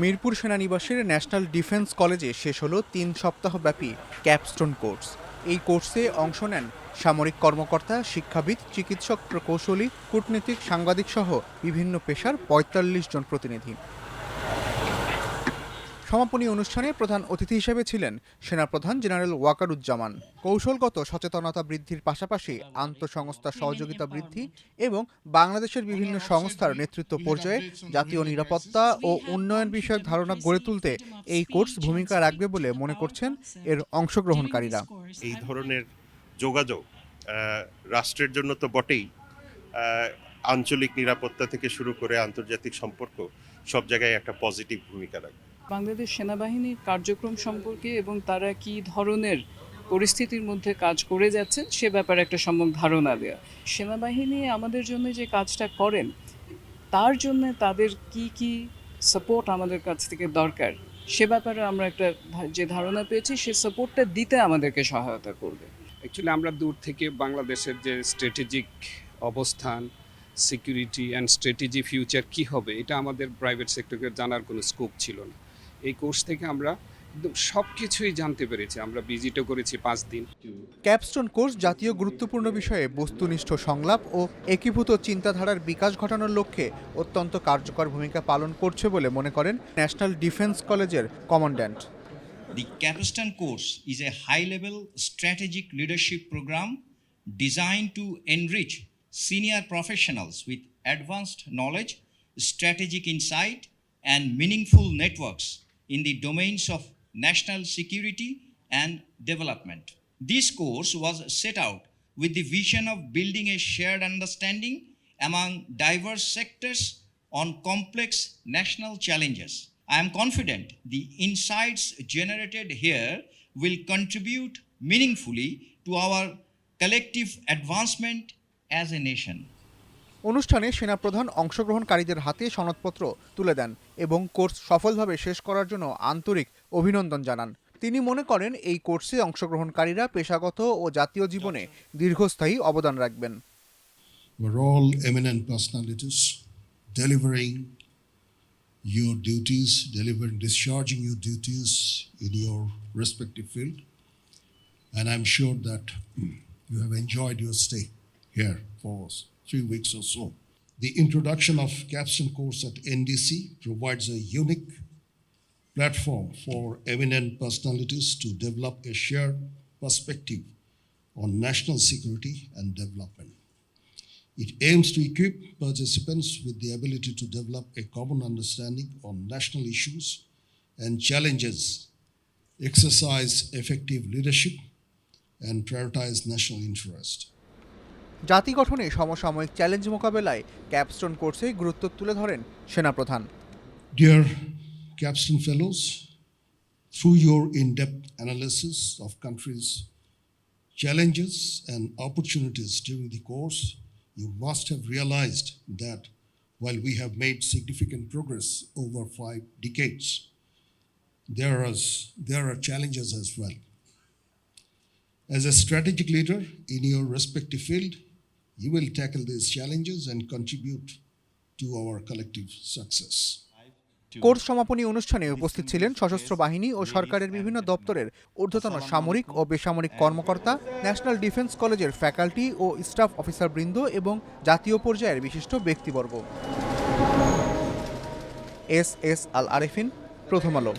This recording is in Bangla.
মিরপুর সেনানিবাসের ন্যাশনাল ডিফেন্স কলেজে শেষ হলো তিন সপ্তাহব্যাপী ক্যাপস্টোন কোর্স। এই কোর্সে অংশ নেন সামরিক কর্মকর্তা, শিক্ষাবিদ, চিকিৎসক প্রকৌশলী, কূটনীতিক সাংবাদিক সহ বিভিন্ন পেশার পঁয়তাল্লিশ জন প্রতিনিধি। সমাপনী অনুষ্ঠানে প্রধান অতিথি হিসেবে ছিলেন সেনাপ্রধান জেনারেল ওয়াকারুজ্জামান। কৌশলগত সচেতনতা বৃদ্ধির পাশাপাশি আন্তঃসংস্থা সহযোগিতা বৃদ্ধি এবং বাংলাদেশের বিভিন্ন সংস্থার নেতৃত্ব পর্যায়ে জাতীয় নিরাপত্তা ও উন্নয়ন বিষয়ক ধারণা গড়ে তুলতে এই কোর্স ভূমিকা রাখবে বলে মনে করছেন এর অংশগ্রহণকারীরা। এই ধরনের যোগাযোগ রাষ্ট্রের জন্য তো বটেই। আঞ্চলিক নিরাপত্তা থেকে শুরু করে আন্তর্জাতিক সম্পর্ক সব জায়গায় একটা পজিটিভ ভূমিকা রাখবে। বাংলাদেশ সেনাবাহিনীর কার্যক্রম সম্পর্কে এবং তারা কি ধরনের পরিস্থিতির মধ্যে কাজ করে যাচ্ছেন সে ব্যাপারে একটা সম্যক ধারণা দেওয়া সেনাবাহিনী আমাদের জন্য যে কাজটা করেন, তার জন্য তাদের কি কি সাপোর্ট আমাদের কাছ থেকে দরকার, সে ব্যাপারে আমরা একটা যে ধারণা পেয়েছি, সে সাপোর্টটা দিতে আমাদেরকে সহায়তা করবে। অ্যাকচুয়ালি আমরা দূর থেকে বাংলাদেশের যে স্ট্র্যাটেজিক অবস্থান সিকিউরিটি অ্যান্ড স্ট্র্যাটেজি ফিউচার কি হবে, এটা আমাদের প্রাইভেট সেক্টরকে জানার কোনো স্কোপ ছিল না। এই কোর্স থেকে আমরা সব কিছুই জানতে পেরেছি। আমরা ভিজিটও করেছি পাঁচ দিন। ক্যাপস্টোন কোর্স জাতীয় গুরুত্বপূর্ণ বিষয়ে বস্তুনিষ্ঠ সংলাপ ও একীভূত চিন্তাধারার বিকাশ ঘটানোর লক্ষ্যে অত্যন্ত কার্যকর ভূমিকা পালন করছে বলে মনে করেন ন্যাশনাল ডিফেন্স কলেজের commandant. The capstone course is a high level strategic leadership programme design to enrich senior professionals with advanced knowledge strategic insight and meaningful networks in the domains of national security and development. This course was set out with the vision of building a shared understanding among diverse sectors on complex national challenges. I am confident the insights generated here will contribute meaningfully to our collective advancement as a nation. অনুষ্ঠানে সেনা প্রধান অংশগ্রহণকারীদের হাতে সনদপত্র তুলে দেন এবং কোর্স সফলভাবে শেষ করার জন্য আন্তরিক অভিনন্দন জানান। তিনি মনে করেন এই কোর্সে অংশগ্রহণকারীরা পেশাগত ও জাতীয় জীবনে দীর্ঘস্থায়ী অবদান রাখবেন। Your duties, delivering, discharging your duties in your respective field. And i'm sure that you have enjoyed your stay here for us. Three weeks or so. The introduction of capstone course at NDC provides a unique platform for eminent personalities to develop a shared perspective on national security and development. It aims to equip participants with the ability to develop a common understanding on national issues and challenges, exercise effective leadership, and prioritize national interest. জাতি গঠনে সমসাময়িক চ্যালেঞ্জ মোকাবেলায় ক্যাপস্টোন কোর্সে গুরুত্ব তুলে ধরেন সেনাপ্রধান Dear Capstone Fellows, through your in depth analysis of countries' challenges and opportunities during the course, you must have realized that while we have made significant progress over five decades, there, is, there are challenges as well. As a strategic leader in your respective field, you will tackle these challenges and contribute to our collective success. Course সমাপনী অনুষ্ঠানে উপস্থিত ছিলেন সশস্ত্র বাহিনী ও সরকারের বিভিন্ন দপ্তরের ঊর্ধ্বতন সামরিক ও বেসামরিক কর্মকর্তা, ন্যাশনাল ডিফেন্স কলেজের ফ্যাকাল্টি ও স্টাফ অফিসারবৃন্দ এবং জাতীয় পর্যায়ের বিশিষ্ট ব্যক্তিবর্গ এস এস আল আরেফিন, প্রথম আলো